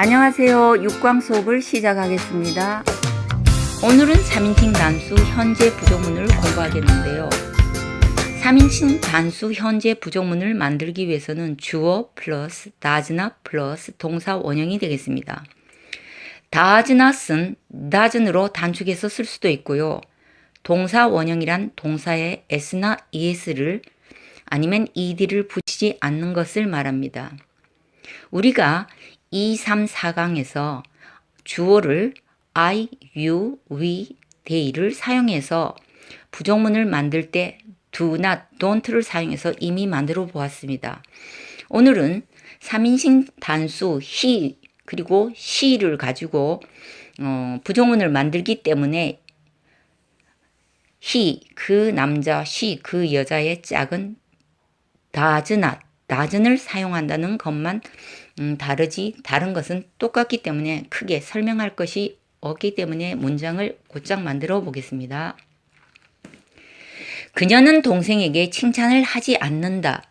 안녕하세요. 육광 수업을 시작하겠습니다. 오늘은 3인칭 단수 현재 부정문을 공부하겠는데요. 3인칭 단수 현재 부정문을 만들기 위해서는 주어 플러스 does나 플러스 동사 원형이 되겠습니다. doesn은 doesn으로 단축해서 쓸 수도 있고요. 동사 원형이란 동사에 s나 es를 아니면 ed를 붙이지 않는 것을 말합니다. 우리가 2, 3, 4강에서 주어를 I, you, we, they를 사용해서 부정문을 만들 때 do not, don't를 사용해서 이미 만들어 보았습니다. 오늘은 3인칭 단수 he 그리고 she를 가지고 어, 부정문을 만들기 때문에 he 그 남자, she 그 여자의 짝은 does not, doesn'을 사용한다는 것만 음, 다르지 다른 것은 똑같기 때문에 크게 설명할 것이 없기 때문에 문장을 곧장 만들어 보겠습니다. 그녀는 동생에게 칭찬을 하지 않는다.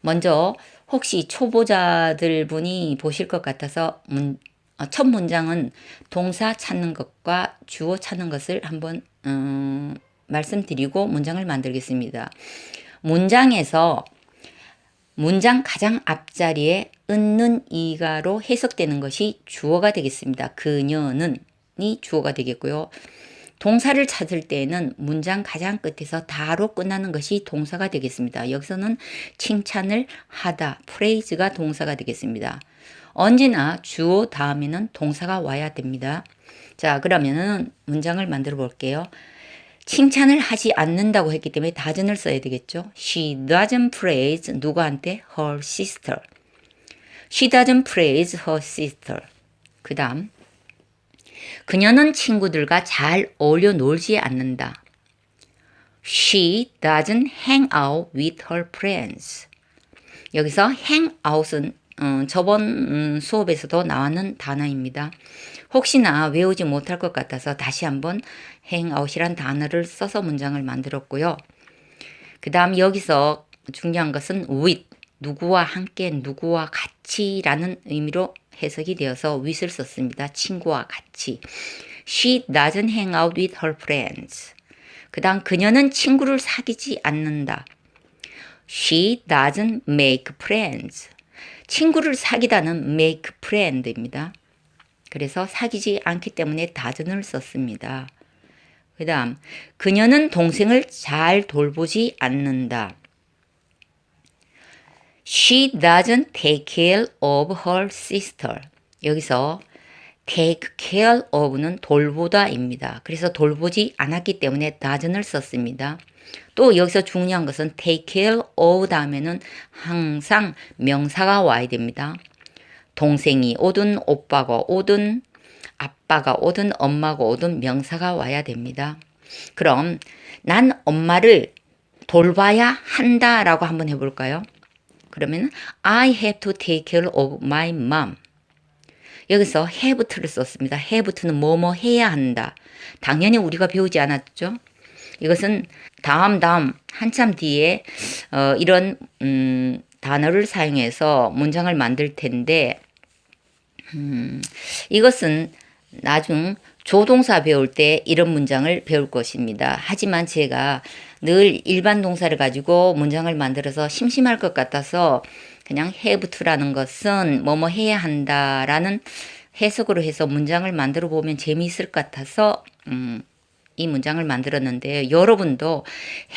먼저 혹시 초보자들 분이 보실 것 같아서 문, 어, 첫 문장은 동사 찾는 것과 주어 찾는 것을 한번 음, 말씀드리고 문장을 만들겠습니다. 문장에서 문장 가장 앞자리에 은는 이가로 해석되는 것이 주어가 되겠습니다. 그녀는 이 주어가 되겠고요. 동사를 찾을 때에는 문장 가장 끝에서 다로 끝나는 것이 동사가 되겠습니다. 여기서는 칭찬을 하다, 프레이즈가 동사가 되겠습니다. 언제나 주어 다음에는 동사가 와야 됩니다. 자, 그러면은 문장을 만들어 볼게요. 칭찬을 하지 않는다고 했기 때문에 doesn'을 써야 되겠죠. She doesn't praise 누구한테? Her sister. She doesn't praise her sister. 그 다음 그녀는 친구들과 잘 어울려 놀지 않는다. She doesn't hang out with her friends. 여기서 hang out은 어, 저번 음, 수업에서도 나왔는 단어입니다. 혹시나 외우지 못할 것 같아서 다시 한번 out이란 단어를 써서 문장을 만들었고요. 그 다음 여기서 중요한 것은 with, 누구와 함께, 누구와 같이 라는 의미로 해석이 되어서 with을 썼습니다. 친구와 같이. She doesn't hang out with her friends. 그 다음 그녀는 친구를 사귀지 않는다. She doesn't make friends. 친구를 사귀다는 make friend입니다. 그래서 사귀지 않기 때문에 doesn'을 썼습니다. 그 다음, 그녀는 동생을 잘 돌보지 않는다. She doesn't take care of her sister. 여기서 take care of는 돌보다입니다. 그래서 돌보지 않았기 때문에 doesn'을 썼습니다. 또 여기서 중요한 것은 take care of 다음에는 항상 명사가 와야 됩니다. 동생이 오든 오빠가 오든 아빠가 오든 엄마가 오든 명사가 와야 됩니다. 그럼 난 엄마를 돌봐야 한다라고 한번 해볼까요? 그러면 I have to take care of my mom. 여기서 have to를 썼습니다. have to는 뭐뭐 해야 한다. 당연히 우리가 배우지 않았죠. 이것은 다음 다음 한참 뒤에 어, 이런 음, 단어를 사용해서 문장을 만들 텐데 음, 이것은 나중 조동사 배울 때 이런 문장을 배울 것입니다. 하지만 제가 늘 일반 동사를 가지고 문장을 만들어서 심심할 것 같아서 그냥 have to라는 것은 뭐뭐 해야 한다라는 해석으로 해서 문장을 만들어 보면 재미있을 것 같아서 음, 이 문장을 만들었는데요. 여러분도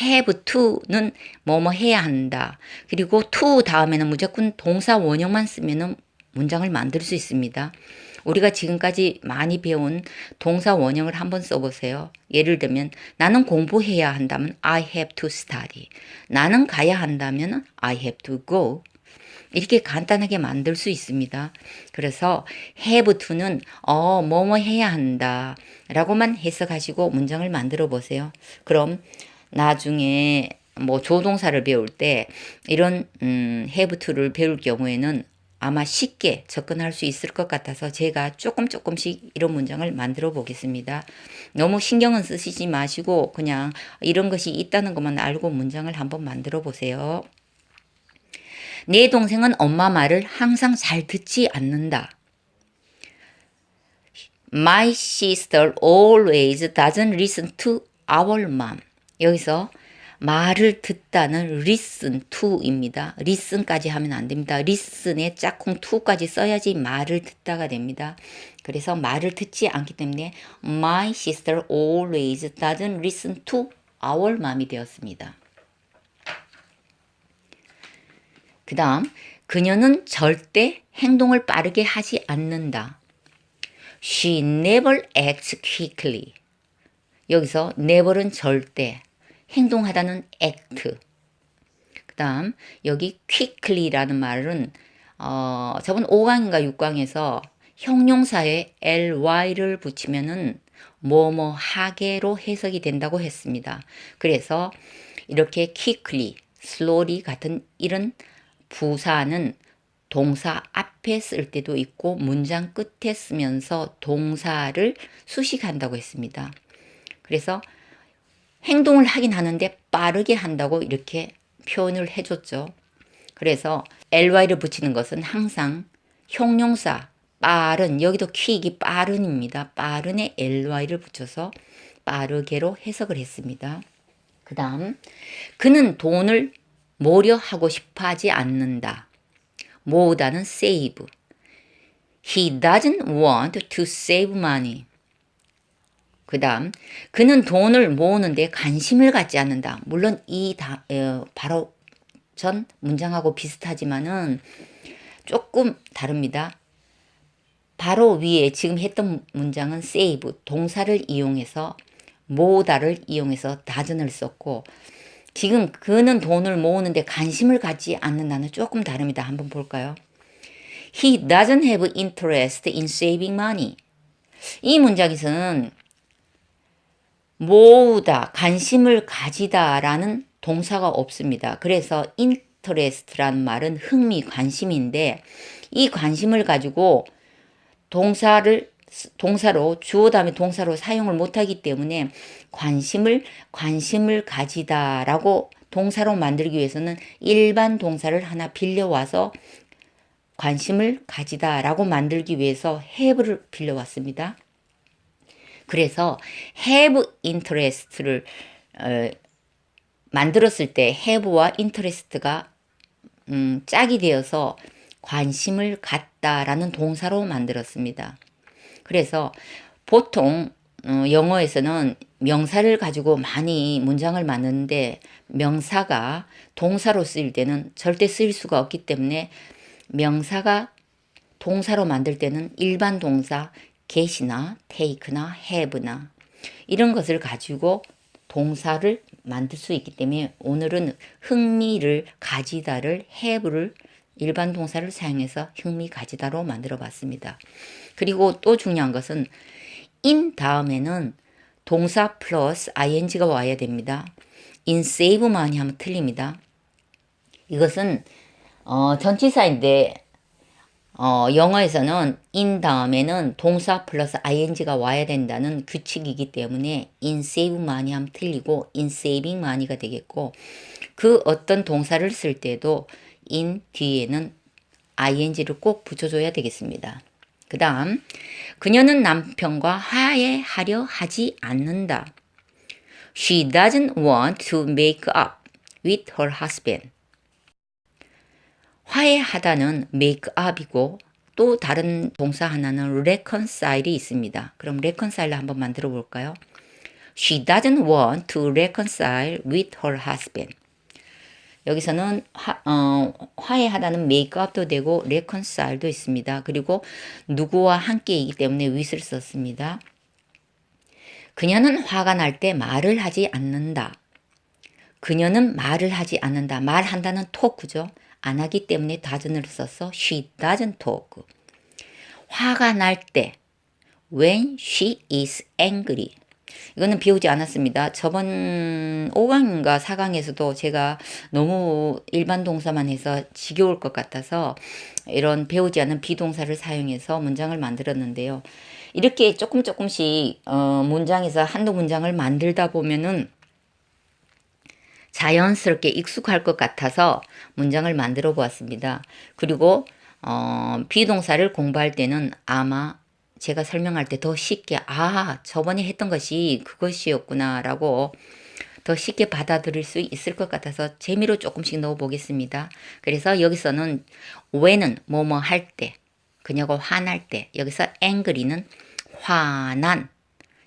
have to는 뭐뭐 해야 한다. 그리고 to 다음에는 무조건 동사 원형만 쓰면은 문장을 만들 수 있습니다. 우리가 지금까지 많이 배운 동사 원형을 한번 써보세요. 예를 들면 나는 공부해야 한다면 I have to study. 나는 가야 한다면 I have to go. 이렇게 간단하게 만들 수 있습니다. 그래서 have to는 어 뭐뭐 해야 한다 라고만 해석하시고 문장을 만들어 보세요. 그럼 나중에 뭐 조동사를 배울 때 이런 음, have to를 배울 경우에는 아마 쉽게 접근할 수 있을 것 같아서 제가 조금 조금씩 이런 문장을 만들어 보겠습니다. 너무 신경은 쓰시지 마시고 그냥 이런 것이 있다는 것만 알고 문장을 한번 만들어 보세요. 내 동생은 엄마 말을 항상 잘 듣지 않는다. My sister always doesn't listen to our mom. 여기서 말을 듣다는 listen to입니다. listen까지 하면 안 됩니다. listen에 짝꿍 to까지 써야지 말을 듣다가 됩니다. 그래서 말을 듣지 않기 때문에 my sister always doesn't listen to our mom이 되었습니다. 그 다음, 그녀는 절대 행동을 빠르게 하지 않는다. She never acts quickly. 여기서 never은 절대, 행동하다는 act. 그 다음, 여기 quickly라는 말은, 어, 저번 5강인가 6강에서 형용사에 ly를 붙이면은 뭐뭐 하게로 해석이 된다고 했습니다. 그래서 이렇게 quickly, slowly 같은 이런 부사는 동사 앞에 쓸 때도 있고 문장 끝에 쓰면서 동사를 수식한다고 했습니다. 그래서 행동을 하긴 하는데 빠르게 한다고 이렇게 표현을 해줬죠. 그래서 ly를 붙이는 것은 항상 형용사 빠른 여기도 퀵이 빠른입니다. 빠른에 ly를 붙여서 빠르게로 해석을 했습니다. 그 다음 그는 돈을 모려 하고 싶어 하지 않는다. 모으다는 save. He doesn't want to save money. 그 다음, 그는 돈을 모으는데 관심을 갖지 않는다. 물론 이 다, 어, 바로 전 문장하고 비슷하지만은 조금 다릅니다. 바로 위에 지금 했던 문장은 save, 동사를 이용해서 모으다를 이용해서 doesn't을 썼고 지금 그는 돈을 모으는데 관심을 갖지 않는다는 조금 다릅니다. 한번 볼까요? He doesn't have interest in saving money. 이 문장에서는 모으다, 관심을 가지다라는 동사가 없습니다. 그래서 interest라는 말은 흥미, 관심인데 이 관심을 가지고 동사를 동사로 주어 다음에 동사로 사용을 못하기 때문에 관심을 관심을 가지다라고 동사로 만들기 위해서는 일반 동사를 하나 빌려와서 관심을 가지다라고 만들기 위해서 have를 빌려왔습니다. 그래서 have interest를 어, 만들었을 때 have와 interest가 음, 짝이 되어서 관심을 갖다라는 동사로 만들었습니다. 그래서 보통 어, 영어에서는 명사를 가지고 많이 문장을 만드는데 명사가 동사로 쓰일 때는 절대 쓰일 수가 없기 때문에 명사가 동사로 만들 때는 일반 동사 get이나 take나 have나 이런 것을 가지고 동사를 만들 수 있기 때문에 오늘은 흥미를 가지다를 have를 일반 동사를 사용해서 흥미 가지다로 만들어 봤습니다. 그리고 또 중요한 것은 in 다음에는 동사 플러스 ing가 와야 됩니다. in save만이 하면 틀립니다. 이것은 어, 전치사인데 어, 영어에서는 in 다음에는 동사 플러스 ing가 와야 된다는 규칙이기 때문에 in save만이 하면 틀리고 in saving만이가 되겠고 그 어떤 동사를 쓸 때도 in 뒤에는 ing를 꼭 붙여줘야 되겠습니다. 그 다음, 그녀는 남편과 화해하려 하지 않는다. She doesn't want to make up with her husband. 화해하다는 make up이고 또 다른 동사 하나는 reconcile이 있습니다. 그럼 reconcile을 한번 만들어 볼까요? She doesn't want to reconcile with her husband. 여기서는 화, 어, 화해하다는 makeup도 되고 reconcile도 있습니다. 그리고 누구와 함께이기 때문에 with를 썼습니다. 그녀는 화가 날 때 말을 하지 않는다. 그녀는 말을 하지 않는다. 말한다는 토크죠. 안 하기 때문에 doesn't을 써서 she doesn't talk. 화가 날 때 when she is angry. 이거는 배우지 않았습니다. 저번 5강인가 4강에서도 제가 너무 일반 동사만 해서 지겨울 것 같아서 이런 배우지 않은 비동사를 사용해서 문장을 만들었는데요. 이렇게 조금 조금씩 어, 문장에서 한두 문장을 만들다 보면은 자연스럽게 익숙할 것 같아서 문장을 만들어 보았습니다. 그리고 어, 비동사를 공부할 때는 아마 제가 설명할 때 더 쉽게 아 저번에 했던 것이 그것이었구나 라고 더 쉽게 받아들일 수 있을 것 같아서 재미로 조금씩 넣어 보겠습니다. 그래서 여기서는 when은 뭐뭐 할 때, 그녀가 화날 때, 여기서 angry는 화난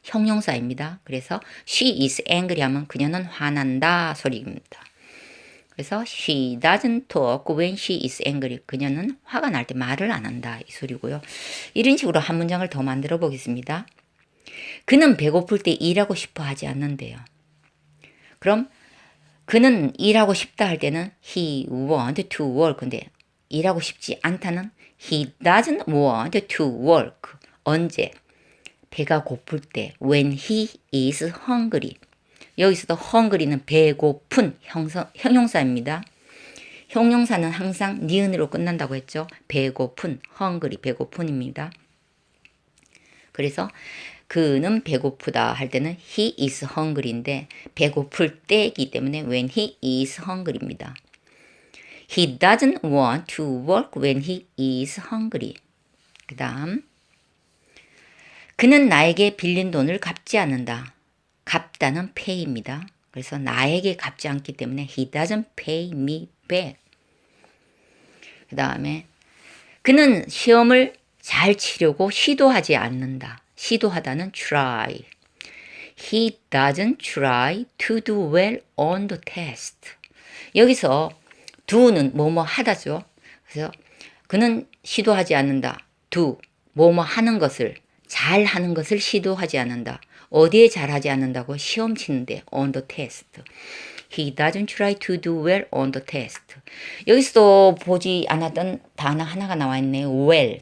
형용사입니다. 그래서 she is angry 하면 그녀는 화난다 소리입니다. 그래서 she doesn't talk when she is angry. 그녀는 화가 날 때 말을 안 한다 이 소리고요. 이런 식으로 한 문장을 더 만들어 보겠습니다. 그는 배고플 때 일하고 싶어 하지 않는데요. 그럼 그는 일하고 싶다 할 때는 he want to work. 근데 일하고 싶지 않다는 he doesn't want to work. 언제? 배가 고플 때 when he is hungry. 여기서도 hungry는 배고픈 형서, 형용사입니다. 형용사는 항상 니은으로 끝난다고 했죠. 배고픈 hungry 배고픈입니다. 그래서 그는 배고프다 할 때는 he is hungry인데 배고플 때이기 때문에 when he is hungry입니다. He doesn't want to work when he is hungry. 그 다음 그는 나에게 빌린 돈을 갚지 않는다. 갚다는 pay입니다. 그래서 나에게 갚지 않기 때문에 he doesn't pay me back. 그 다음에 그는 시험을 잘 치려고 시도하지 않는다. 시도하다는 try. He doesn't try to do well on the test. 여기서 do는 뭐뭐 하다죠. 그래서 그는 시도하지 않는다. do 뭐뭐 하는 것을 잘 하는 것을 시도하지 않는다. 어디에 잘하지 않는다고 시험 치는데 on the test. He doesn't try to do well on the test. 여기서도 보지 않았던 단어 하나가 나와 있네요. well.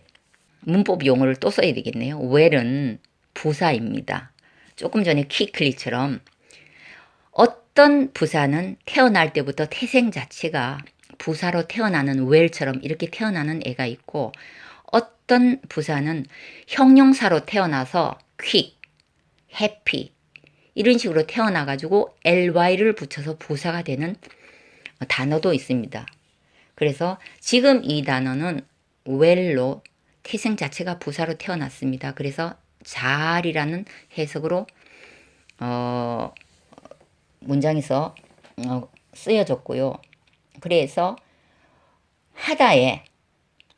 문법 용어를 또 써야 되겠네요. well은 부사입니다. 조금 전에 quickly처럼 어떤 부사는 태어날 때부터 태생 자체가 부사로 태어나는 well처럼 이렇게 태어나는 애가 있고 어떤 부사는 형용사로 태어나서 quick, happy 이런 식으로 태어나가지고 ly를 붙여서 부사가 되는 단어도 있습니다. 그래서 지금 이 단어는 well로 태생 자체가 부사로 태어났습니다. 그래서 잘이라는 해석으로 어, 문장에서 어, 쓰여졌고요. 그래서 하다에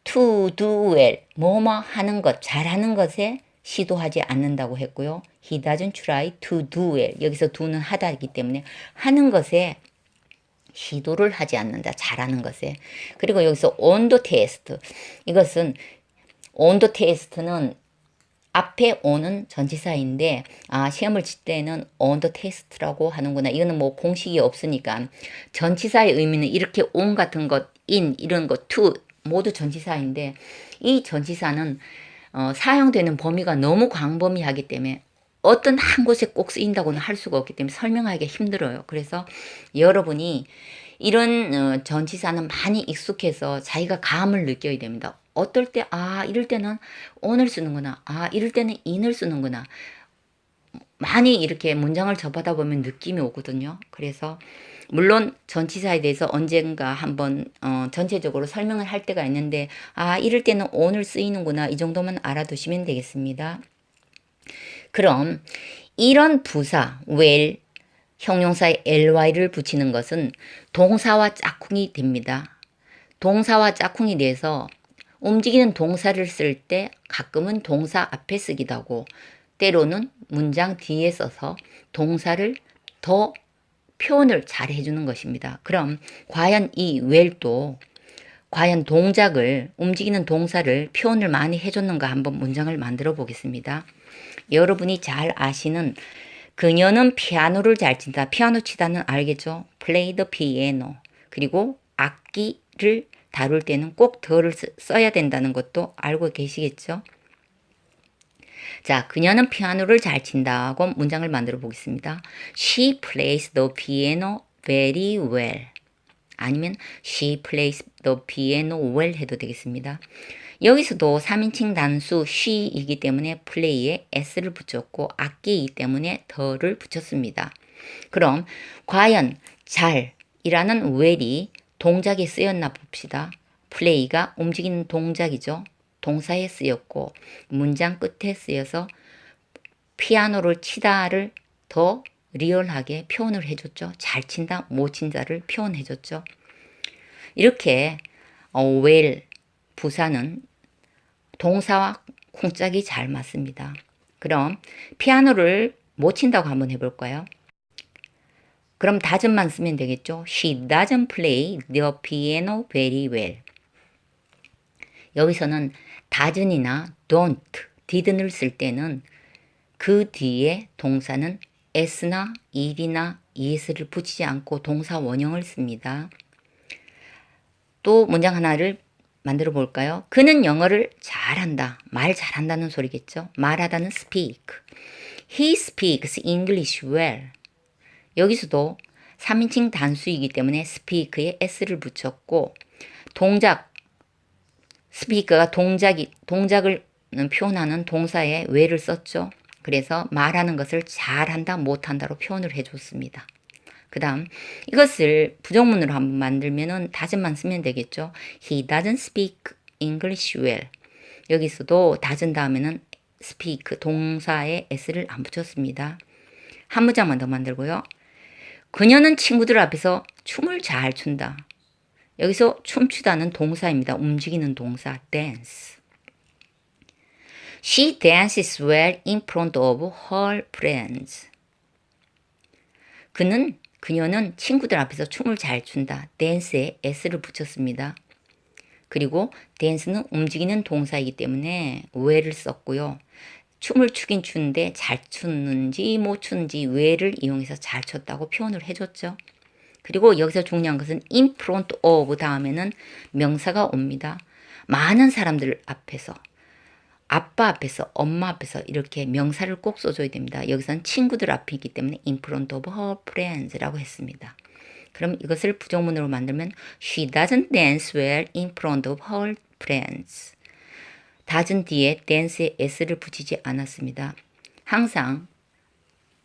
to do well 뭐뭐 하는 것 잘하는 것에 시도하지 않는다고 했고요. He doesn't try to do well 여기서 do는 하다이기 때문에 하는 것에 시도를 하지 않는다. 잘하는 것에. 그리고 여기서 on the test 이것은 on the test는 앞에 on은 전치사인데 아 시험을 칠 때는 on the test라고 하는구나. 이거는 뭐 공식이 없으니까 전치사의 의미는 이렇게 on 같은 것, in 이런 것, to 모두 전치사인데 이 전치사는 어, 사용되는 범위가 너무 광범위하기 때문에 어떤 한 곳에 꼭 쓰인다고는 할 수가 없기 때문에 설명하기가 힘들어요. 그래서 여러분이 이런 어, 전치사는 많이 익숙해서 자기가 감을 느껴야 됩니다. 어떨 때, 아, 이럴 때는 on을 쓰는구나. 아, 이럴 때는 in을 쓰는구나. 많이 이렇게 문장을 접하다 보면 느낌이 오거든요. 그래서 물론 전치사에 대해서 언젠가 한번 어, 전체적으로 설명을 할 때가 있는데 아 이럴 때는 on을 쓰이는구나 이 정도만 알아두시면 되겠습니다. 그럼 이런 부사 well 형용사에 ly를 붙이는 것은 동사와 짝꿍이 됩니다. 동사와 짝꿍이 돼서 움직이는 동사를 쓸 때 가끔은 동사 앞에 쓰기도 하고 때로는 문장 뒤에 써서 동사를 더 표현을 잘 해주는 것입니다. 그럼 과연 이 well도 과연 동작을 움직이는 동사를 표현을 많이 해줬는가 한번 문장을 만들어 보겠습니다. 여러분이 잘 아시는 그녀는 피아노를 잘 친다. 피아노 치다는 알겠죠? play the piano. 그리고 악기를 다룰 때는 꼭 더를 써야 된다는 것도 알고 계시겠죠? 자, 그녀는 피아노를 잘 친다고 문장을 만들어 보겠습니다. She plays the piano very well. 아니면 she plays the piano well 해도 되겠습니다. 여기서도 3인칭 단수 she이기 때문에 play에 s를 붙였고 악기이기 때문에 the를 붙였습니다. 그럼 과연 잘이라는 well이 동작에 쓰였나 봅시다. play가 움직이는 동작이죠. 동사에 쓰였고 문장 끝에 쓰여서 피아노를 치다를 더 리얼하게 표현을 해줬죠. 잘 친다, 못 친다를 표현해줬죠. 이렇게 어, well, 부사는 동사와 쿵짝이 잘 맞습니다. 그럼 피아노를 못 친다고 한번 해볼까요? 그럼 doesn't 쓰면 되겠죠. She doesn't play the piano very well. 여기서는 doesn't이나 don't, didn't을 쓸 때는 그 뒤에 동사는 s나 일이나 es를 붙이지 않고 동사 원형을 씁니다. 또 문장 하나를 만들어 볼까요? 그는 영어를 잘한다. 말 잘한다는 소리겠죠. 말하다는 speak. He speaks English well. 여기서도 3인칭 단수이기 때문에 speak에 s를 붙였고 동작 speak가 동작이 동작을 표현하는 동사에 well을 썼죠. 그래서 말하는 것을 잘한다, 못한다로 표현을 해줬습니다. 그 다음 이것을 부정문으로 한번 만들면은 다진만 쓰면 되겠죠. He doesn't speak English well. 여기서도 다진 다음에는 speak 동사에 s를 안 붙였습니다. 한 문장만 더 만들고요. 그녀는 친구들 앞에서 춤을 잘 춘다. 여기서 춤추다는 동사입니다. 움직이는 동사 dance. She dances well in front of her friends. 그는 그녀는 친구들 앞에서 춤을 잘 춘다. dance에 s를 붙였습니다. 그리고 dance는 움직이는 동사이기 때문에 well을 썼고요. 춤을 추긴 추는데 잘 추는지 못 추는지 well을 이용해서 잘 췄다고 표현을 해줬죠. 그리고 여기서 중요한 것은 in front of 다음에는 명사가 옵니다. 많은 사람들 앞에서 아빠 앞에서 엄마 앞에서 이렇게 명사를 꼭 써줘야 됩니다. 여기서는 친구들 앞이기 때문에 in front of her friends라고 했습니다. 그럼 이것을 부정문으로 만들면 she doesn't dance well in front of her friends. doesn't 뒤에 dance에 s를 붙이지 않았습니다. 항상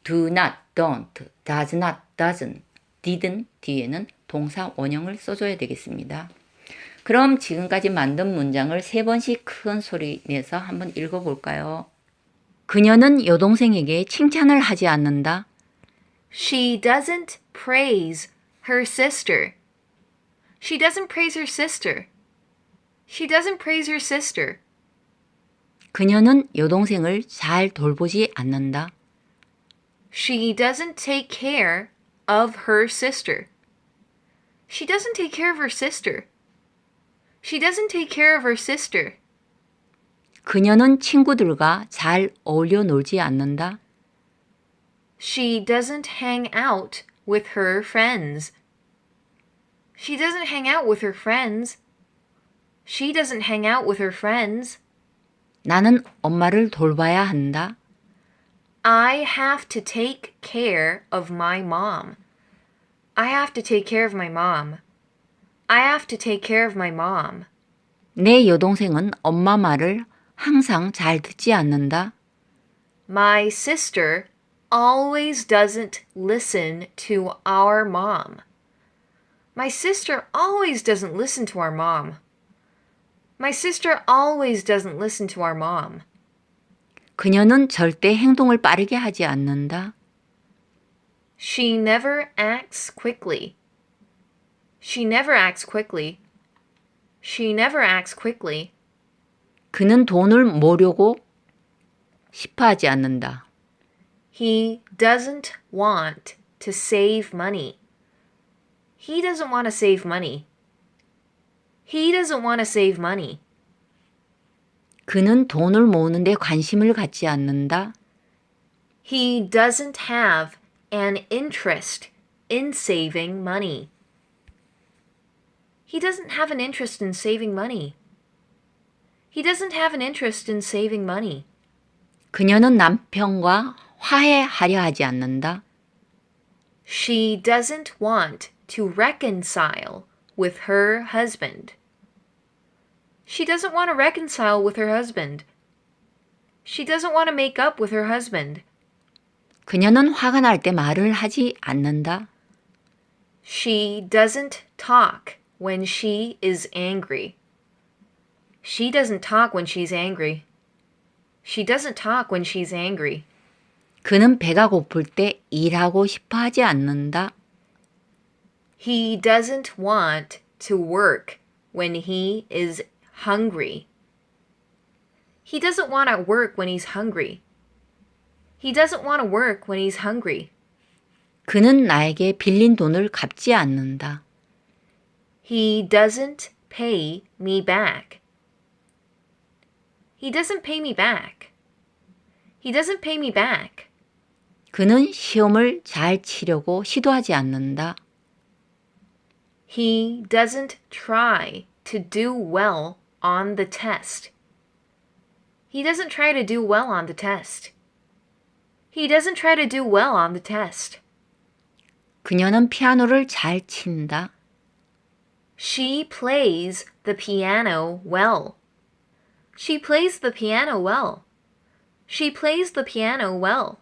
do not, don't, does not, doesn't, didn't 뒤에는 동사 원형을 써줘야 되겠습니다. 그럼 지금까지 만든 문장을 세 번씩 큰 소리 내서 한번 읽어볼까요? 그녀는 여동생에게 칭찬을 하지 않는다. She doesn't praise her sister. She doesn't praise her sister. She doesn't praise her sister. 그녀는 여동생을 잘 돌보지 않는다. She doesn't take care of her sister. She doesn't take care of her sister. She doesn't take care of her sister. 그녀는 친구들과 잘 어울려 놀지 않는다. She doesn't hang out with her friends. She doesn't hang out with her friends. She doesn't hang out with her friends. 나는 엄마를 돌봐야 한다. I have to take care of my mom. I have to take care of my mom. I have to take care of my mom. 내 여동생은 엄마 말을 항상 잘 듣지 않는다. My sister always doesn't listen to our mom. My sister always doesn't listen to our mom. My sister always doesn't listen to our mom. 그녀는 절대 행동을 빠르게 하지 않는다. She never acts quickly. She never acts quickly. She never acts quickly. 그는 돈을 모려고 싶어 하지 않는다. He doesn't want to save money. He doesn't want to save money. He doesn't want to save money. 그는 돈을 모으는데 관심을 갖지 않는다. He doesn't have an interest in saving money. He doesn't have an interest in saving money. He doesn't have an interest in saving money. 그녀는 남편과 화해하려 하지 않는다. She doesn't want to reconcile with her husband. She doesn't want to reconcile with her husband. She doesn't want to make up with her husband. 그녀는 화가 날 때 말을 하지 않는다. She doesn't talk when she is angry. She doesn't talk when she's angry. She doesn't talk when she's angry. 그는 배가 고플 때 일하고 싶어 하지 않는다. He doesn't want to work when he is hungry. He doesn't want to work when he's hungry. He doesn't want to work when he's hungry. 그는 나에게 빌린 돈을 갚지 않는다. He doesn't pay me back. He doesn't pay me back. He doesn't pay me back. 그는 시험을 잘 치려고 시도하지 않는다. He doesn't try to do well on the test. He doesn't try to do well on the test. He doesn't try to do well on the test. 그녀는 피아노를 잘 친다. She plays the piano well. She plays the piano well. She plays the piano well.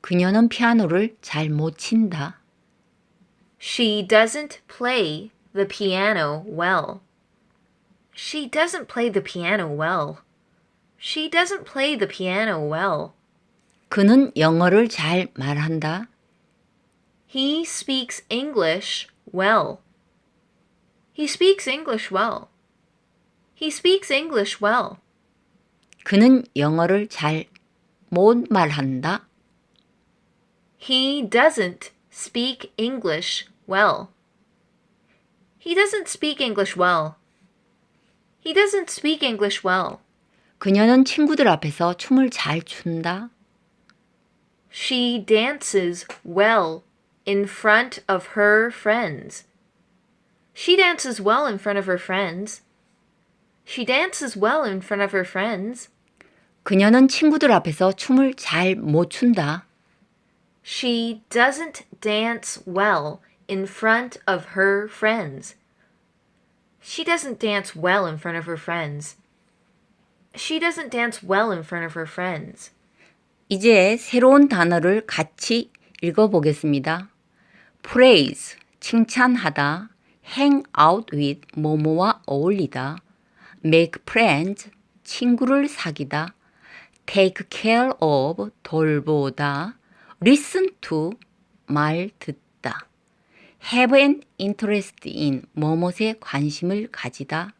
그녀는 피아노를 잘 못 친다. She doesn't play the piano well. She doesn't play the piano well. She doesn't play the piano well. 그는 영어를 잘 말한다. He speaks English well. He speaks English well. He speaks English well. 그는 영어를 잘 못 말한다. He doesn't speak English well. He doesn't speak English well. He doesn't speak English well. 그녀는 친구들 앞에서 춤을 잘 춘다. She dances well in front of her friends. She dances well in front of her friends. She dances well in front of her friends. 그녀는 친구들 앞에서 춤을 잘 못 춘다. She doesn't dance well in front of her friends. She doesn't dance well in front of her friends. She doesn't dance well in front of her friends. 이제 새로운 단어를 같이 읽어보겠습니다. praise, 칭찬하다, hang out with, 뭐뭐와 어울리다, make friends, 친구를 사귀다, take care of, 돌보다, listen to, 말 듣다, Have an interest in, 뭐뭇에 관심을 가지다,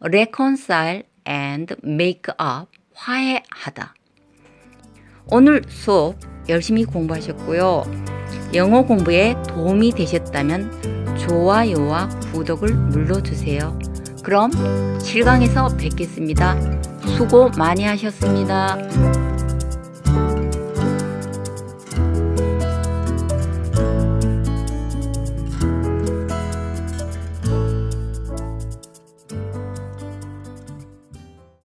reconcile and make up, 화해하다. 오늘 수업 열심히 공부하셨고요. 영어 공부에 도움이 되셨다면 좋아요와 구독을 눌러주세요. 그럼 7강에서 뵙겠습니다. 수고 많이 하셨습니다.